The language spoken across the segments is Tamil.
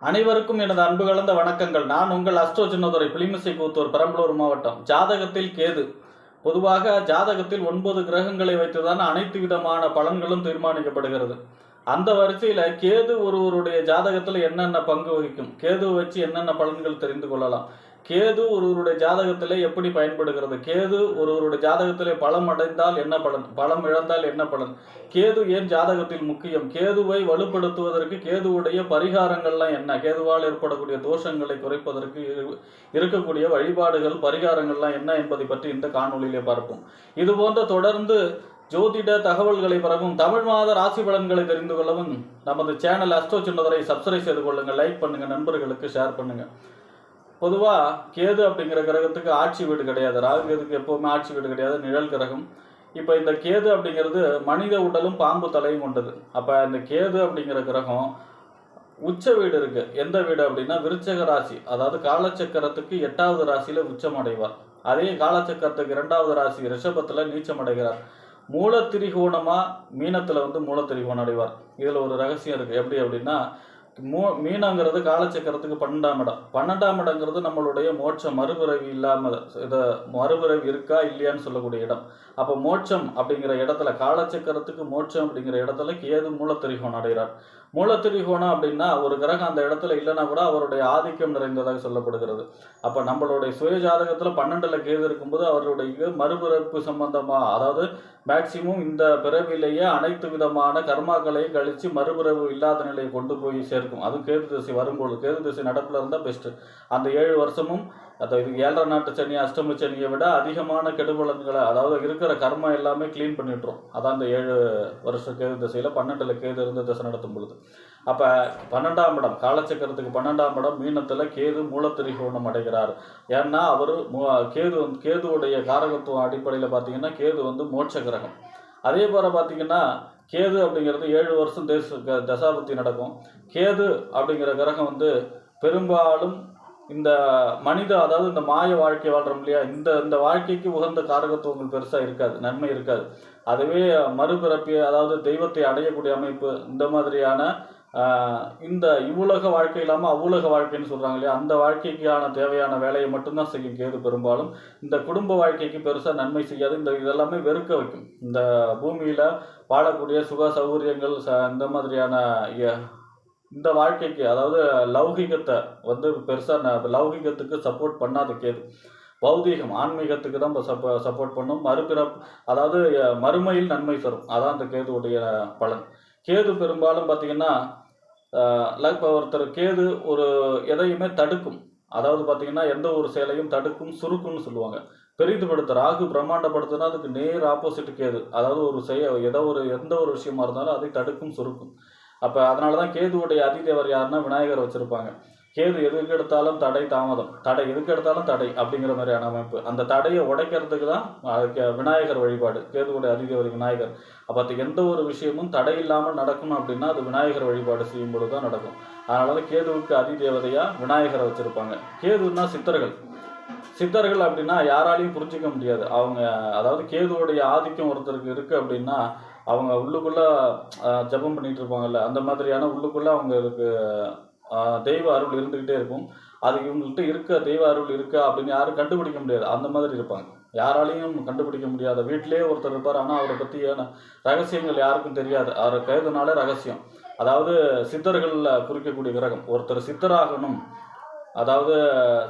அனைவருக்கும் எனது அன்பு கலந்த வணக்கங்கள். நான் உங்கள் அஸ்ட்ரோ சின்னதுரை பிளிமிசை கூத்தூர் பெரம்பலூர் மாவட்டம். ஜாதகத்தில் கேது. பொதுவாக ஜாதகத்தில் ஒன்பது கிரகங்களை வைத்துதான் அனைத்து விதமான பலன்களும் தீர்மானிக்கப்படுகிறது. அந்த வரிசையில கேது ஒருவருடைய ஜாதகத்தில் என்னென்ன பங்கு வகிக்கும்? கேது வச்சு என்னென்ன பலன்கள் தெரிந்து கொள்ளலாம்? கேது ஒருவருடைய ஜாதகத்தில் எப்படி பயன்படுகிறது? கேது ஒருவருடைய ஜாதகத்தில் பலம் அடைந்தால் என்ன பலன்? பலம் இழந்தால் என்ன பலன்? கேது ஏன் ஜாதகத்தில் முக்கியம்? கேதுவை வலுப்படுத்துவதற்கு கேதுவுடைய பரிகாரங்கள்லாம் என்ன? கேதுவால் ஏற்படக்கூடிய தோஷங்களை குறைப்பதற்கு இரு- இருக்கக்கூடிய வழிபாடுகள் பரிகாரங்கள்லாம் என்ன என்பதை பற்றி இந்த காணொலியிலே பார்ப்போம். இது போன்ற தொடர்ந்து ஜோதிட தகவல்களை பரவும் தமிழ் மாத ராசி பலன்களை தெரிந்து கொள்ளவும் நமது சேனல் அஸ்டோ சின்னதரை சப்ஸ்கிரைப் செய்து கொள்ளுங்கள் லைக் பண்ணுங்கள் நண்பர்களுக்கு ஷேர் பண்ணுங்கள் பொதுவாக கேது அப்படிங்கிற கிரகத்துக்கு ஆட்சி வீடு கிடையாது. ராகுகேதுக்கு எப்போவுமே ஆட்சி வீடு கிடையாது. நிழல் கிரகம். இப்போ இந்த கேது அப்படிங்கிறது மனித உடலும் பாம்பு தலையும் கொண்டது. அப்போ இந்த கேது அப்படிங்கிற கிரகம் உச்ச வீடு இருக்கு. எந்த வீடு அப்படின்னா விருச்சக ராசி. அதாவது காலச்சக்கரத்துக்கு எட்டாவது ராசியில உச்சம் அடைவார் அதே காலச்சக்கரத்துக்கு இரண்டாவது ராசி ரிஷபத்துல நீச்சம் அடைகிறார் மூலத்திரிகோணமா மீனத்துல வந்து மூலத்திரிகோணம் அடைவார். இதுல ஒரு ரகசியம் இருக்கு. எப்படி அப்படின்னா மூ மீனங்கிறது காலச்சக்கரத்துக்கு பன்னெண்டாம் இடம். பன்னெண்டாம் இடங்கிறது நம்மளுடைய மோட்சம் மறுபிறவி இல்லாமல் இதை மறுபிறவி இருக்கா இல்லையான்னு சொல்லக்கூடிய இடம். அப்போ மோட்சம் அப்படிங்கிற இடத்துல காலச்சக்கரத்துக்கு மோட்சம் அப்படிங்கிற இடத்துல கேது மூலத்திரிகோணம் அடைகிறார். மூலத்திரிகோணம் அப்படின்னா ஒரு கிரகம் அந்த இடத்துல இல்லைன்னா கூட அவருடைய ஆதிக்கம் நிறைந்ததாக சொல்லப்படுகிறது. அப்போ நம்மளுடைய சுய ஜாதகத்தில் பன்னெண்டில் கேது இருக்கும்போது அவருடைய மறுபிறப்பு சம்பந்தமாக அதாவது மேக்சிமம் இந்த பிறவிலேயே அனைத்து விதமான கர்மாக்களையும் கழித்து மறுபிறவு இல்லாத நிலையை கொண்டு போய் சேர்க்கும். அதுவும் கேது திசை வரும்பொழுது கேது திசை நடப்பில் இருந்தால் பெஸ்ட்டு அந்த ஏழு வருஷமும் அந்த இது ஏழரை நாட்டு சனி அஷ்டம சனியை விட அதிகமான கெடுபலன்களை அதாவது இருக்கிற கர்மா எல்லாமே க்ளீன் பண்ணிட்டுரும். அதான் அந்த ஏழு வருஷ கேது திசையில் பன்னெண்டில் கேது இருந்து திசை நடத்தும் பொழுது. அப்போ பன்னெண்டாம் இடம் காலச்சக்கரத்துக்கு பன்னெண்டாம் இடம் மீனத்தில் கேது மூலத்திரிகோணம் அடைகிறார். ஏன்னா அவர் கேது வந்து கேதுவுடைய காரகத்துவம் அடிப்படையில் பார்த்தீங்கன்னா கேது வந்து மோட்ச கிரகம். அதே போல் பார்த்தீங்கன்னா கேது அப்படிங்கிறது ஏழு வருஷம் தேச க- நடக்கும். கேது அப்படிங்கிற கிரகம் வந்து பெரும்பாலும் இந்த மனித அதாவது இந்த மாய வாழ்க்கை வாழ்றோம் இல்லையா? இந்த இந்த வாழ்க்கைக்கு உகந்த காரகத்துவங்கள் பெருசாக இருக்காது நன்மை இருக்காது. அதுவே மறுபிறப்பி அதாவது தெய்வத்தை அடையக்கூடிய அமைப்பு இந்த மாதிரியான இந்த இவ்வுலக வாழ்க்கை இல்லாமல் அவ்வுலக வாழ்க்கைன்னு சொல்கிறாங்க இல்லையா? அந்த வாழ்க்கைக்கான தேவையான வேலையை மட்டும்தான் செய்யும் கேது பெரும்பாலும். இந்த குடும்ப வாழ்க்கைக்கு பெருசாக நன்மை செய்யாது. இந்த இதெல்லாமே வெறுக்க வைக்கும். இந்த பூமியில் வாழக்கூடிய சுக சௌகரியங்கள் ச இந்த மாதிரியான இந்த வாழ்க்கைக்கு அதாவது லௌகிகத்தை வந்து பெருசாக லௌகிகத்துக்கு சப்போர்ட் பண்ணாத கேது. பௌதீகம் ஆன்மீகத்துக்கு தான் சப்போ சப்போர்ட் பண்ணும். மறுக்கிற அதாவது மறுமையில் நன்மை தரும். அதான் அந்த கேதுவுடைய பலன். கேது பெரும்பாலும் பார்த்தீங்கன்னா இப்போ ஒருத்தர் கேது ஒரு எதையுமே தடுக்கும். அதாவது பார்த்தீங்கன்னா எந்த ஒரு செயலையும் தடுக்கும் சுருக்கும்னு சொல்லுவாங்க. பெரிதுபடுத்த ராகு பிரம்மாண்டப்படுத்துனா அதுக்கு நேர் ஆப்போசிட் கேது. அதாவது ஒரு செய்ய ஏதோ ஒரு எந்த ஒரு விஷயமா இருந்தாலும் அதை தடுக்கும் சுருக்கும். அப்போ அதனால தான் கேதுவுடைய அதிதேவர் யாருன்னா விநாயகர் வச்சுருப்பாங்க. கேது எதுக்கு எடுத்தாலும் தடை தாமதம். தடை எதுக்கு எடுத்தாலும் தடை அப்படிங்கிற மாதிரியான அமைப்பு. அந்த தடையை உடைக்கிறதுக்கு தான் அதுக்கு விநாயகர் வழிபாடு. கேதுவுடைய அதிதேவர் விநாயகர். அப்போ அது எந்த ஒரு விஷயமும் தடை இல்லாமல் நடக்கணும் அப்படின்னா அது விநாயகர் வழிபாடு செய்யும் பொழுது தான் நடக்கும். அதனால தான் கேதுவுக்கு அதிதேவதையாக விநாயகரை வச்சுருப்பாங்க. கேதுன்னா சித்தர்கள். சித்தர்கள் அப்படின்னா யாராலையும் புரிஞ்சிக்க முடியாது. அவங்க அதாவது கேதுவுடைய ஆதிக்கம் ஒருத்தருக்கு இருக்குது அப்படின்னா அவங்க உள்ளுக்குள்ள ஜபம் ஜெபம் பண்ணிட்டு இருப்பாங்கல்ல அந்த மாதிரியான உள்ளுக்குள்ள அவங்களுக்கு தெய்வ அருள் இருந்துக்கிட்டே இருக்கும். அது இவங்கள்ட்ட இருக்க தெய்வ அருள் இருக்கா அப்படின்னு யாரும் கண்டுபிடிக்க முடியாது. அந்த மாதிரி இருப்பாங்க. யாராலையும் கண்டுபிடிக்க முடியாத வீட்டிலேயே ஒருத்தர் இருப்பார். ஆனால் அவரை பற்றியான ரகசியங்கள் யாருக்கும் தெரியாது. அவரை கைதுனாலே ரகசியம். அதாவது சித்தர்களில் குறிக்கக்கூடிய கிரகம் ஒருத்தர் சித்தராகணும் அதாவது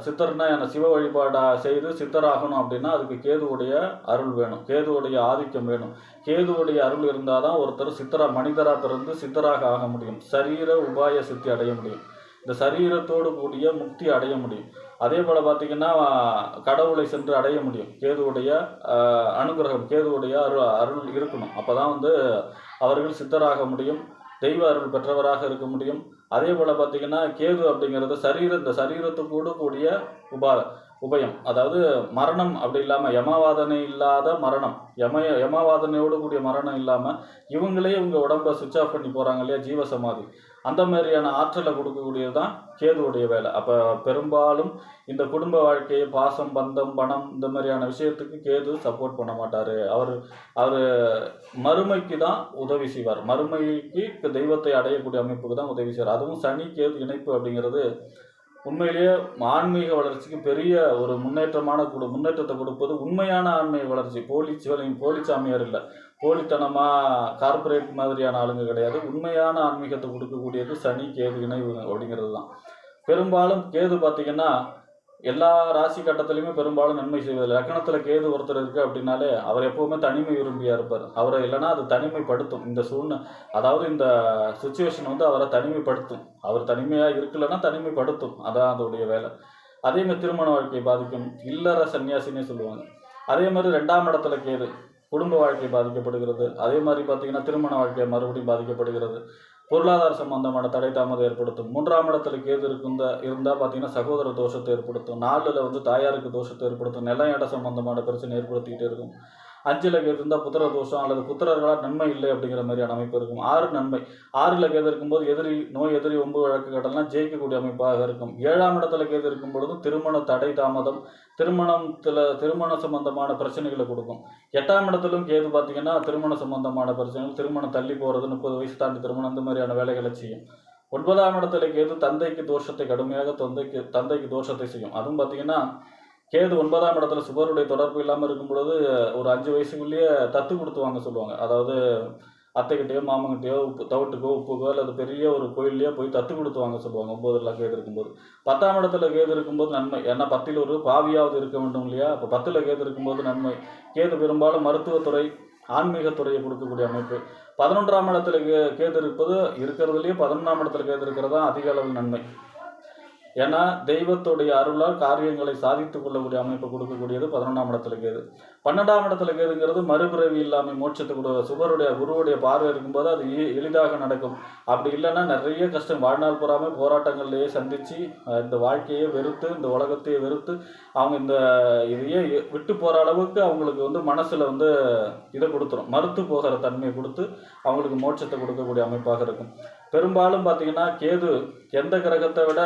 சித்தர்னா என்ன? சிவ வழிபாடாக செய்து சித்தராகணும் அப்படின்னா அதுக்கு கேதுவுடைய அருள் வேணும். கேதுவுடைய ஆதிக்கம் வேணும். கேதுவுடைய அருள் இருந்தால் தான் ஒருத்தர் சித்தரா மனிதராக பிறந்து சித்தராக ஆக முடியும். சரீர உபாய சித்தி அடைய முடியும். இந்த சரீரத்தோடு கூடிய முக்தி அடைய முடியும். அதே போல் பார்த்தீங்கன்னா கடவுளை சென்று அடைய முடியும். கேதுவுடைய அனுகிரகம் கேதுவுடைய அருள் அருள் இருக்கணும். அப்போ தான் வந்து அவர்கள் சித்தராக முடியும். தெய்வ அருள் பெற்றவராக இருக்க முடியும். அதே போல் பார்த்தீங்கன்னா கேது அப்படிங்கிறது சரீர இந்த சரீரத்துக்கூட கூடிய உபா உபயம். அதாவது மரணம் அப்படி இல்லாமல் யமவாதனை இல்லாத மரணம். யம யமவாதனையோடு கூடிய மரணம் இல்லாமல் இவங்களே இவங்க உடம்பை சுவிட்ச் ஆஃப் பண்ணி போகிறாங்க இல்லையா ஜீவசமாதி. அந்த மாதிரியான ஆற்றலை கொடுக்கக்கூடியது தான் கேதுவுடைய வேலை. அப்போ பெரும்பாலும் இந்த குடும்ப வாழ்க்கையை பாசம் பந்தம் பணம் இந்த மாதிரியான விஷயத்துக்கு கேது சப்போர்ட் பண்ண மாட்டார். அவர் அவர் மறுமைக்கு தான் உதவி செய்வார். மறுமைக்கு தெய்வத்தை அடையக்கூடிய அமைப்புக்கு தான் உதவி செய்வார். அதுவும் சனி கேது இணைப்பு அப்படிங்கிறது உண்மையிலேயே ஆன்மீக வளர்ச்சிக்கு பெரிய ஒரு முன்னேற்றமான கொடு முன்னேற்றத்தை கொடுப்பது உண்மையான ஆன்மீக வளர்ச்சி. போலி சிவலிங் போலி சாமியார் இல்லை. போலித்தனமாக கார்ப்பரேட் மாதிரியான ஆளுங்க கிடையாது. உண்மையான ஆன்மீகத்தை கொடுக்கக்கூடியது சனி கேது இணைவு அப்படிங்கிறது தான் பெரும்பாலும் கேது பார்த்திங்கன்னா எல்லா ராசி கட்டத்திலையுமே பெரும்பாலும் நன்மை செய்வதில்லை. லக்கணத்தில் கேது ஒருத்தர் இருக்கு அப்படின்னாலே அவர் எப்பவுமே தனிமை விரும்பியா இருப்பார். அவரை இல்லைன்னா அது தனிமைப்படுத்தும். இந்த சூழ்நிலை அதாவது இந்த சுச்சுவேஷன் வந்து அவரை தனிமைப்படுத்தும். அவர் தனிமையாக இருக்கலைன்னா தனிமைப்படுத்தும். அதான் அதோடைய வேலை. அதே மாதிரி திருமண வாழ்க்கையை பாதிக்கும். இல்லற சன்னியாசினே சொல்லுவாங்க. அதே மாதிரி ரெண்டாம் இடத்துல கேது குடும்ப வாழ்க்கை பாதிக்கப்படுகிறது. அதே மாதிரி பார்த்தீங்கன்னா திருமண வாழ்க்கை மறுபடியும் பாதிக்கப்படுகிறது. பொருளாதார சம்பந்தமான தடை தாமதம் ஏற்படுத்தும். மூன்றாம் இடத்துல கேது இருந்த இருந்தால் பார்த்தீங்கன்னா சகோதர தோஷத்தை ஏற்படுத்தும். நாலில் வந்து தாயாருக்கு தோஷத்தை ஏற்படுத்தும். நிலம் இட சம்பந்தமான பிரச்சனை ஏற்படுத்திக்கிட்டே இருக்கும். அஞ்சில் கேது இருந்தால் புத்திர தோஷம் அல்லது புத்திரர்களால் நன்மை இல்லை அப்படிங்கிற மாதிரியான அமைப்பு இருக்கும். ஆறு நன்மை. ஆறில் கேது இருக்கும்போது எதிரி நோய் எதிரி ஒம்பு வழக்கு கடலாம் ஜெயிக்கக்கூடிய அமைப்பாக இருக்கும். ஏழாம் இடத்துல கேது இருக்கும் பொழுது திருமண தடை தாமதம் திருமணத்தில் திருமண சம்பந்தமான பிரச்சனைகளை கொடுக்கும். எட்டாம் இடத்துலையும் கேது பார்த்தீங்கன்னா திருமண சம்பந்தமான பிரச்சனைகள் திருமணம் தள்ளி போகிறது முப்பது வயசு தாண்டி திருமணம் இந்த மாதிரியான வேலைகளை செய்யும். ஒன்பதாம் இடத்துல கேது தந்தைக்கு தோஷத்தை கடுமையாக தந்தைக்கு தந்தைக்கு தோஷத்தை செய்யும். அதுவும் பார்த்தீங்கன்னா கேது ஒன்பதாம் இடத்துல சுகருடைய தொடர்பு இல்லாமல் இருக்கும் பொழுது ஒரு அஞ்சு வயசுக்குள்ளேயே தத்து கொடுத்து வாங்க சொல்லுவாங்க. அதாவது அத்தைக்கிட்டேயோ மாமங்கிட்டேயோ உப்பு தவிட்டுக்கோ உப்புக்கோ அல்லது பெரிய ஒரு கோயில்லையோ போய் தத்து கொடுத்து வாங்க சொல்லுவாங்க ஒன்பதுல கேது இருக்கும்போது. பத்தாம் இடத்துல கேது இருக்கும்போது நன்மை. ஏன்னா பத்தில் ஒரு பாவியாவது இருக்க வேண்டும் இல்லையா? இப்போ பத்தில் கேது இருக்கும்போது நன்மை. கேது பெரும்பாலும் மருத்துவத்துறை ஆன்மீகத்துறையை கொடுக்கக்கூடிய அமைப்பு. பதினொன்றாம் இடத்துல கே கேது இருப்பது இருக்கிறதுலேயே பதினொன்றாம் இடத்துல கேது இருக்கிறது தான் அதிக அளவு நன்மை. ஏன்னா தெய்வத்துடைய அருளால் காரியங்களை சாதித்து கொள்ளக்கூடிய அமைப்பு கொடுக்கக்கூடியது பதினொன்றாம் இடத்துல கேது. பன்னெண்டாம் இடத்துல கேதுங்கிறது மறுபிறவி இல்லாமல் மோட்சத்துக்குடைய கொடு குருவுடைய பார்வை இருக்கும்போது அது எளிதாக நடக்கும். அப்படி இல்லைன்னா நிறைய கஷ்டம். வாழ்நாள் பூராமல் போராட்டங்கள்லேயே சந்தித்து இந்த வாழ்க்கையை வெறுத்து இந்த உலகத்தையே வெறுத்து அவங்க இந்த இதையே விட்டு போகிற அளவுக்கு அவங்களுக்கு வந்து மனசில் வந்து இதை கொடுத்துரும். மறுத்து போகிற தன்மையை கொடுத்து அவங்களுக்கு மோட்சத்தை கொடுக்கக்கூடிய அமைப்பாக இருக்கும். பெரும்பாலும் பார்த்தீங்கன்னா கேது எந்த கிரகத்தை விட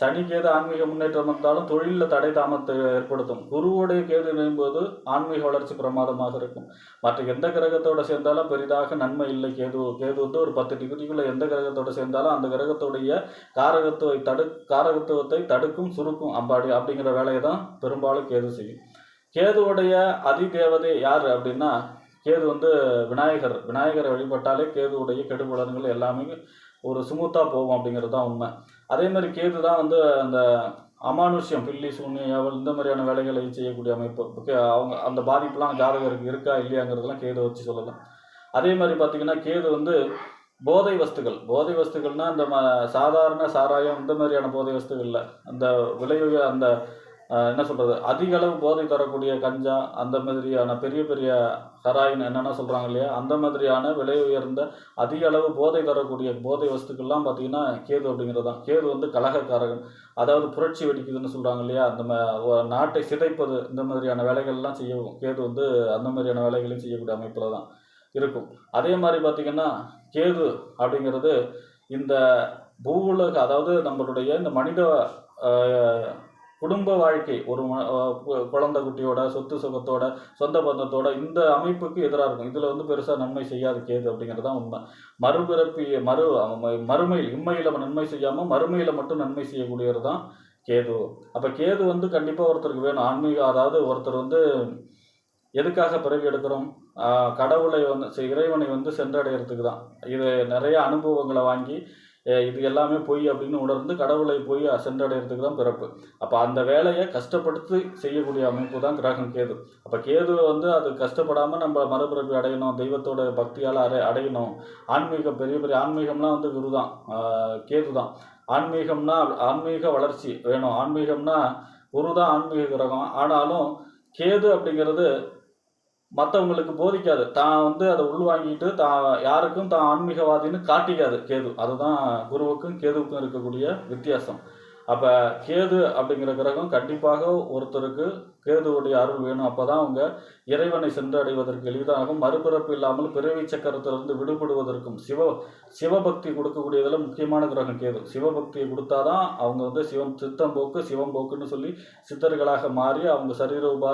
சனி கேது ஆன்மீக முன்னேற்றம் வந்தாலும் தொழிலில் தடை தாமத்தை ஏற்படுத்தும். குருவுடைய கேது இணையும்போது ஆன்மீக வளர்ச்சி பிரமாதமாக இருக்கும். மற்ற எந்த கிரகத்தோட சேர்ந்தாலும் பெரிதாக நன்மை இல்லை. கேது கேது வந்து ஒரு பத்து டிகிரிக்குள்ள எந்த கிரகத்தோட சேர்ந்தாலும் அந்த கிரகத்துடைய காரகத்துவை தடு காரகத்துவத்தை தடுக்கும் சுருக்கும் அம்பாடி அப்படிங்கிற வேலையை தான் பெரும்பாலும் கேது செய்யும். கேதுவுடைய அதிதேவதை யார் அப்படின்னா கேது வந்து விநாயகர். விநாயகரை வழிபட்டாலே கேதுவுடைய கெடுபலன்கள் எல்லாமே ஒரு சுமூத்தாக போகும் அப்படிங்கிறது தான் உண்மை. அதே மாதிரி கேது தான் வந்து அந்த அமானுஷ்யம் பில்லி சூனி அவள் இந்த மாதிரியான வேலைகளை செய்யக்கூடிய அமைப்பு. அவங்க அந்த பாதிப்புலாம் ஜாதகருக்கு இருக்கா இல்லையாங்கிறதெல்லாம் கேது வச்சு சொல்லலாம். அதே மாதிரி பார்த்தீங்கன்னா கேது வந்து போதை வஸ்துகள். போதை வஸ்துக்கள்னால் இந்த ம சாதாரண சாராயம் இந்த மாதிரியான போதை வஸ்துகள் இல்லை அந்த விலையுக அந்த என்ன சொல்கிறது அதிக அளவு போதை தரக்கூடிய கஞ்சா அந்த மாதிரியான பெரிய பெரிய ஹராயின் என்னென்ன சொல்கிறாங்க இல்லையா? அந்த மாதிரியான விலை உயர்ந்த அதிக அளவு போதை தரக்கூடிய போதை வஸ்துக்கள்லாம் பார்த்தீங்கன்னா கேது அப்படிங்கிறது தான். கேது வந்து கலகக்காரகன். அதாவது புரட்சி வெடிக்குதுன்னு சொல்கிறாங்க இல்லையா? அந்த நாட்டை சிதைப்பது இந்த மாதிரியான வேலைகள்லாம் செய்யவும் கேது வந்து அந்த மாதிரியான வேலைகளையும் செய்யக்கூடிய அமைப்பில் தான் இருக்கும். அதே மாதிரி பார்த்திங்கன்னா கேது அப்படிங்கிறது இந்த பூவுலக அதாவது நம்மளுடைய இந்த மனித குடும்ப வாழ்க்கை ஒரு ம- குழந்தை குட்டியோட சொத்து சுகத்தோட சொந்த பந்தத்தோட இந்த அமைப்புக்கு எதிராக இருக்கும். இதில் வந்து பெருசாக நன்மை செய்யாது கேது அப்படிங்கிறது தான் உண்மை. மறுபிறப்பி மறு மறுமையில் இம்மையில் நன்மை செய்யாமல் மறுமையில் மட்டும் நன்மை செய்யக்கூடியவர் தான் கேது. அப்போ கேது வந்து கண்டிப்பாக ஒருத்தருக்கு வேணும். ஆன்மீக அதாவது ஒருத்தர் வந்து எதுக்காக பிறவி எடுக்கிறோம்? கடவுளை வந்து இறைவனை வந்து சென்றடைகிறதுக்கு தான். இது நிறைய அனுபவங்களை வாங்கி இது எல்லாமே பொய் அப்படின்னு உணர்ந்து கடவுளை போய் சென்றடைகிறதுக்கு தான் பிறப்பு. அப்போ அந்த வேலையை கஷ்டப்படுத்தி செய்யக்கூடிய அமைப்பு தான் கிரகம் கேது. அப்போ கேது வந்து அது கஷ்டப்படாமல் நம்ம மறுபிறப்பு அடையணும் தெய்வத்தோட பக்தியால் அடை அடையணும். ஆன்மீகம் பெரிய பெரிய ஆன்மீகம்லாம் வந்து குரு தான் கேது தான் ஆன்மீகம்னா ஆன்மீக வளர்ச்சி வேணும். ஆன்மீகம்னா குரு தான் ஆன்மீக கிரகம். ஆனாலும் கேது அப்படிங்கிறது மற்றவங்களுக்கு போதிக்காது. தான் வந்து அதை உள்வாங்கிட்டு தான் யாருக்கும் தான் ஆன்மீகவாதின்னு காட்டிக்காது கேது. அதுதான் குருவுக்கும் கேதுவுக்கும் இருக்கக்கூடிய வித்தியாசம். அப்போ கேது அப்படிங்கிற கிரகம் கண்டிப்பாக ஒருத்தருக்கு கேதுவுடைய அருள் வேணும். அப்போ தான் அவங்க இறைவனை சென்றடைவதற்கு எளிதாகும். மறுபிறப்பு இல்லாமல் பிறவி சக்கரத்திலிருந்து விடுபடுவதற்கும் சிவ சிவபக்தி கொடுக்கக்கூடியதில் முக்கியமான கிரகம் கேது. சிவபக்தியை கொடுத்தாதான் அவங்க வந்து சிவம் சித்தம் போக்கு சிவம் போக்குன்னு சொல்லி சித்தர்களாக மாறி அவங்க சரீர உபா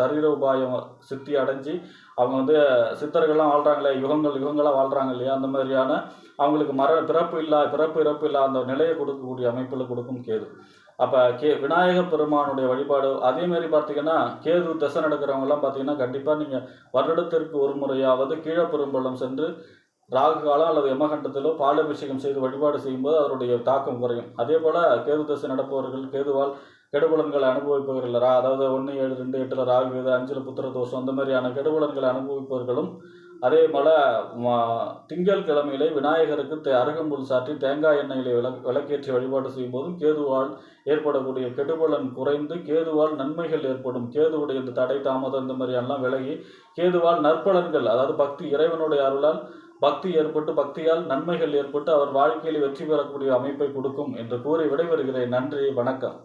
சரீர உபாயம் சித்தி அடைஞ்சு அவங்க வந்து சித்தர்கள்லாம் வாழ்கிறாங்களே யுகங்கள் யுகங்களாக வாழ்கிறாங்க இல்லையா? அந்த மாதிரியான அவங்களுக்கு மர பிறப்பு இல்லா பிறப்பு இறப்பு இல்லா அந்த நிலையை கொடுக்கக்கூடிய அமைப்பில் கொடுக்கும் கேது. அப்போ கே விநாயகர் பெருமானுடைய வழிபாடு அதேமாரி பார்த்தீங்கன்னா கேது திசை நடக்கிறவங்கலாம் பார்த்தீங்கன்னா கண்டிப்பாக நீங்கள் வருடத்திற்கு ஒரு முறையாவது கீழப்பெரும்பள்ளம் சென்று ராகு காலம் அல்லது யமகண்டத்திலோ பாலாபிஷேகம் செய்து வழிபாடு செய்யும்போது அதனுடைய தாக்கம் குறையும். அதே போல் கேது தசை நடப்பவர்கள் கேதுவால் கெடுபலன்களை அனுபவிப்பவர்கள் ரா அதாவது ஒன்று ஏழு ரெண்டு எட்டில் ராகு வேது அஞ்சில் புத்திர தோஷம் அந்த மாதிரியான கெடுபலன்களை அனுபவிப்பவர்களும் அதே போல் திங்கள் கிழமையிலே விநாயகருக்கு அருகம்புல் சாற்றி தேங்காய் எண்ணெயிலே விள விளக்கேற்றி வழிபாடு செய்யும்போதும் கேதுவால் ஏற்படக்கூடிய கெடுபலன் குறைந்து கேதுவால் நன்மைகள் ஏற்படும். கேதுவுடைய இந்த தடை தாமதம் இந்த மாதிரியெல்லாம் விலகி கேதுவால் நற்பலன்கள் அதாவது பக்தி இறைவனுடைய அருளால் பக்தி ஏற்பட்டு பக்தியால் நன்மைகள் ஏற்பட்டு அவர் வாழ்க்கையில் வெற்றி பெறக்கூடிய அமைப்பை கொடுக்கும் என்று கூறி விடைபெறுகிறேன். நன்றி வணக்கம்.